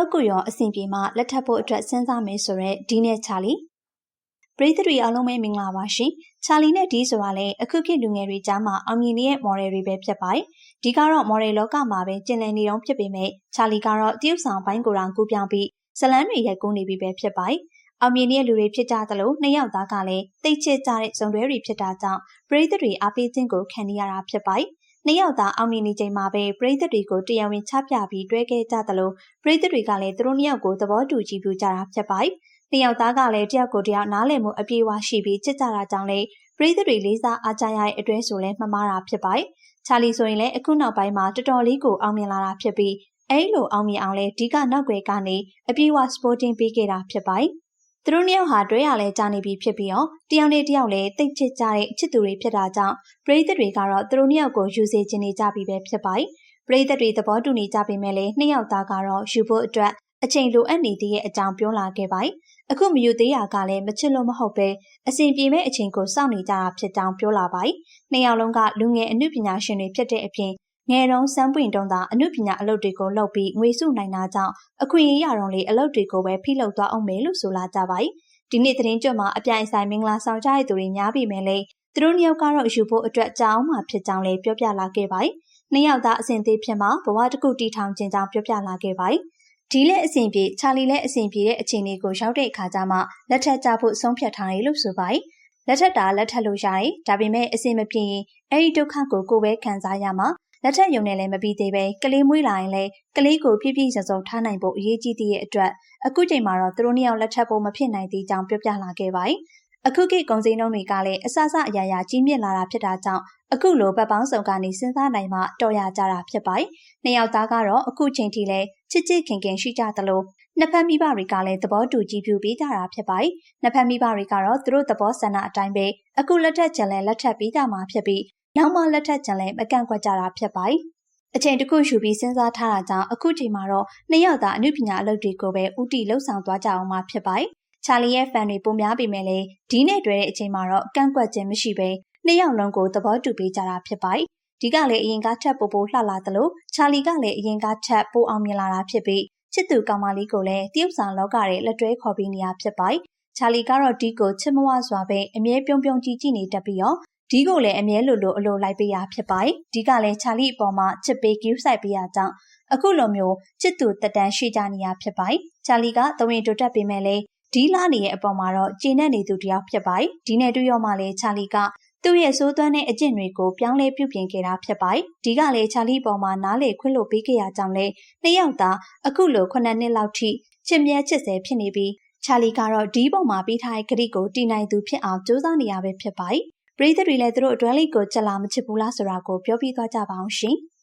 ရောကိုရောအဆင်ပြေမှလက်ထပ်ဖို့အတွက်စဉ်းစားမယ်ဆိုတော့ဒီနဲ့ချာလီပရိသတ်တွေအားလုံးပဲမင်္ဂလာပါရှင်။ချာလီနဲ့ဒီဆိုတာလည်းအခုခေတ်လူငယ်တွေကြားမှာအောင်မြင်နေတဲ့ model တွေပဲဖြစ်ပါတယ်။ဒီကတော့ model လောကမှာပဲကျင်လည်နေတော့ဖြစ်ပေမဲ့ချာလီကတော့တရုတ်ဆောင်ဘိုင်းကိုယ်တော်ကူပြောင်းပြီးဇလန်းတွေရိုက်ကူးနေပြီပဲဖြစ်ပါတယ်။အောင်မြင်တဲ့လူတွေဖြစ်ကြသလိုနှစ်ယောက်သားကလည်းတိတ်ချစ်ကြတဲ့ဇုံတွဲတွေဖြစ်တာကြောင့်ပရိသတ်တွေအားပေးခြင်းကိုခံနေရတာဖြစ်ပါတယ်။ နှစ်ယောက်သားအောင်မြင်နေချိန်မှာပဲပရိသတ်တွေကိုတရားဝင်ချပြပြီးတွဲခဲ့ကြသလိုပရိသတ်တွေကလည်းသူတို့နှစ်ယောက်ကိုသဘောတူကြည့်ပြကြတာဖြစ်ပါတယ်။နှစ်ယောက်သားကလည်းတယောက်ကိုတယောက်နားလည်မှုအပြည့်အဝရှိပြီးချစ်ကြတာကြောင့်လေပရိသတ်တွေလေးစားအားကြရတဲ့အတွဲဆိုလဲမှတ်မှားတာဖြစ်ပါတယ်။ချာလီဆိုရင်လည်းအခုနောက်ပိုင်းမှာတော်တော်လေးကိုအောင်မြင်လာတာဖြစ်ပြီးအဲ့လိုအောင်မြင်အောင်လဲဒီကနောက်ွယ်ကနေအပြည့်အဝစပိုတင်ပေးခဲ့တာဖြစ်ပါတယ်။ သူတို့နှစ်ယောက်ဟာတွဲရလဲကြာနေပြီဖြစ်ပြီးတော့တယောက်နဲ့တယောက်လည်းတိတ်ချစ်ကြတဲ့ချစ်သူတွေဖြစ်တာကြောင့်ပရိသတ်တွေကတော့သူတို့နှစ်ယောက်ကိုယူစေခြင်းနေကြပြီပဲဖြစ်ပါတယ်။ပရိသတ်တွေသဘောတူနေကြပေမဲ့လည်းနှစ်ယောက်သားကတော့ယူဖို့အတွက်အချိန်လိုအပ်နေသေးတဲ့အကြောင်းပြောလာခဲ့ပါတယ်။အခုမယူသေးတာကလည်းမချစ်လို့မဟုတ်ပဲအစဉ်ပြေမဲ့အချိန်ကိုစောင့်နေကြတာဖြစ်ကြောင်းပြောလာပါတယ်။နှစ်ယောက်လုံးကလူငယ်အမှုပညာရှင်တွေဖြစ်တဲ့အပြင် ငယ်တုန်းစမ်းပွင့်တုံးသာအမှုပညာအလုပ်တွေကိုလုပ်ပြီးငွေစုနိုင်တာကြောင့်အခွင့်အရေးရတော့လေအလုပ်တွေကိုပဲဖိလုပ်သွားအောင်မယ်လို့ဆိုလာကြပါတယ်။ဒီနေ့သတင်းကြွမှာအပြိုင်ဆိုင်မင်္ဂလာဆောင်ကြတဲ့သူတွေများပြီမဲ့လေသူတို့နှစ်ယောက်ကတော့ယူဖို့အတွက်ကြောင်းမှဖြစ်ကြောင်းလည်းပြောပြလာခဲ့ပါတယ်။နှစ်ယောက်သားအစဉ်သေးဖြစ်မှာဘဝတစ်ခုတည်ထောင်ခြင်းကြောင့်ပြောပြလာခဲ့ပါတယ်။ဒီလက်အဆင်ပြေချာလီလက်အဆင်ပြေတဲ့အခြေအနေကိုရောက်တဲ့အခါကျမှလက်ထက်ကြဖို့ဆုံးဖြတ်ထားတယ်လို့ဆိုပါတယ်။လက်ထက်တာလက်ထက်လို့ရတယ်။ဒါပေမဲ့အဆင်မပြေရင်အဲ့ဒီဒုက္ခကိုကိုယ်ပဲခံစားရမှာ လက်ထက်ယုံနဲ့လည်းမပြီးသေးပဲကလေးမွေးလာရင်လည်းကလေးကိုပြည့်ပြည့်စုံစုံထားနိုင်ဖို့အရေးကြီးတဲ့အတွက်အခုချိန်မှာတော့သူတို့နှစ်ယောက်လက်ထက်ဖို့မဖြစ်နိုင်သေးကြောင်းပြောပြလာခဲ့ပါတယ်။အခုခေတ်ကုန်စည်နှုန်းတွေကလည်းအဆအဆအရာရာကြီးမြင့်လာတာဖြစ်တာကြောင့်အခုလိုပတ်ပေါင်းစုံကနေစဉ်းစားနိုင်မှတော်ရကြတာဖြစ်ပါတယ်။နှစ်ယောက်သားကတော့အခုချိန်ထိလည်းချစ်ချစ်ခင်ခင်ရှိကြသလိုနှစ်ဖက်မိဘတွေကလည်းသဘောတူကြည့်ပြပေးကြတာဖြစ်ပါတယ်။နှစ်ဖက်မိဘတွေကတော့သူတို့သဘောဆန္ဒအတိုင်းပဲအခုလက်ထက်ချန်လဲလက်ထက်ပြီးကြမှာဖြစ်ပြီး နောက်မှလက်ထက်ချန်လဲမကန့်ကွက်ကြတာဖြစ်ပါတယ်။အချိန်တခုယူပြီးစဉ်းစားထားတာကြောင့်အခုချိန်မှာတော့နှစ်ယောက်သားအမှုပညာအလုပ်တွေကိုပဲဥတီလှုပ်ဆောင်သွားကြအောင်မှာဖြစ်ပါတယ်။ချာလီရဲ့ဖန်တွေပုံများပေမဲ့လည်းဒီနဲ့တွေ့တဲ့အချိန်မှာတော့ကန့်ကွက်ခြင်းမရှိဘဲနှစ်ယောက်လုံးကိုသဘောတူပေးကြတာဖြစ်ပါတယ်။ဒီကလည်းအရင်ကထက်ပိုပိုလှလာသလိုချာလီကလည်းအရင်ကထက်ပိုအောင်မြင်လာတာဖြစ်ပြီးချစ်သူကောင်မလေးကိုလည်းတရုတ်ဆောင်လောကရဲ့လက်တွဲခေါ်ပြီးနေရဖြစ်ပါတယ်။ချာလီကတော့ဒီကိုချစ်မဝစွာပဲအမြဲပြုံးပြုံးကြည့်ကြည့်နေတတ်ပြီးတော့ ဒီကိုလည်းအမြဲလိုလိုအလိုလိုက်ပေးရဖြစ်ပါတယ်။ဒီကလည်းချာလီအပေါ်မှာချစ်ပေးကူးဆိုင်ပေးရကြောင်းအခုလိုမျိုးချစ်သူတက်တန်းရှိကြနေရဖြစ်ပါတယ်။ချာလီကသဝင်တိုတက်ပေမဲ့လည်းဒီလာနေရဲ့အပေါ်မှာတော့ကျင်းနေနေသူတယောက်ဖြစ်ပါတယ်။ဒီနဲ့တွေ့ရမှလည်းချာလီကသူ့ရဲ့စိုးသွမ်းတဲ့အကျင့်တွေကိုပြောင်းလဲပြုပြင်ခဲ့တာဖြစ်ပါတယ်။ဒီကလည်းချာလီပေါ်မှာနားလေခွင့်လို့ပေးခဲ့ရကြောင်းလဲနှစ်ယောက်သားအခုလိုခုနှစ်နှစ်လောက်ထိချစ်မြဲချစ်စဲဖြစ်နေပြီးချာလီကတော့ဒီပေါ်မှာပြီးထားတဲ့ဂရိကိုတည်နိုင်သူဖြစ်အောင်ကြိုးစားနေရပဲဖြစ်ပါတယ်။ ပရိသတ်တွေလည်းသူတို့အတွဲလေးကိုချက်လာမချစ်ဘူးလားဆိုတာကိုပြောပြသွားကြပါအောင်ရှင်။